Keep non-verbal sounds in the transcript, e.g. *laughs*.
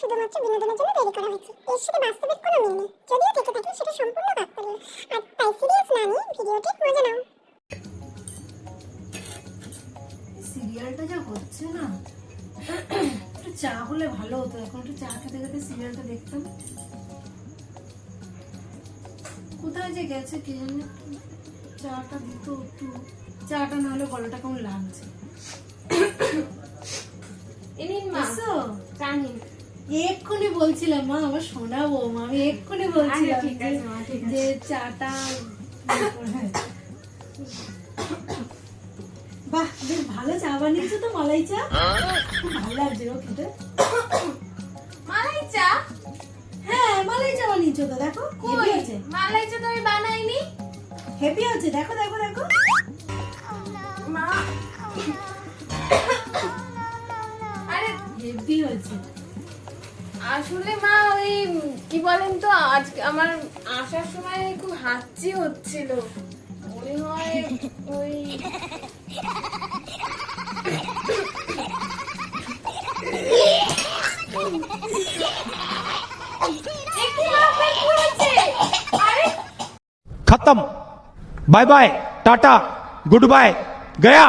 শুধুমাত্র বিনোদনের জন্য তৈরি করা হয়েছে। এর সাথে বাস্তবিক কোনো মিল নেই। যদিও থেকে থাকে সেটা সম্পূর্ণ কাকতালীয় আর তাই সিরিয়াস না নিয়ে ভিডিওটির মজা নাও সিরিয়ালটা যা হচ্ছে না, একটু চা হলে ভালো হতো। এখন একটু চা খেতে খেতে সিরিয়ালটা দেখতাম। কোথায় যে গেছে কে জানে, চাটা দিত একটু। চাটা না হলে গলাটা কেমন লাগছে। এক্ষুনি বলছিলাম মা আমার শোনাবো মা আমি এক্ষুনি বলছিলাম যে-। চাটা *laughs* বাহ বেশ ভালো চা বানিয়েছো তো মালাই চা? খুব ভালো লাগছে গো খেতে। মালাই চা? হ্যাঁ মালাই চা বানিয়েছো তো দেখো কই? আছে মালাই চা তো আমি বানাইনি। হেভি আছে দেখো দেখো দেখো। মা। *coughs* আরে হেভি হয়েছে। আসলে মা ওই উম, কি বলেন তো আজ আমার আসার সময় খুব হাঁচি হচ্ছিল মনে হয় ওই এ কি মা, আপনার কি হয়েছে? আরে खत्म bye bye tata good bye गया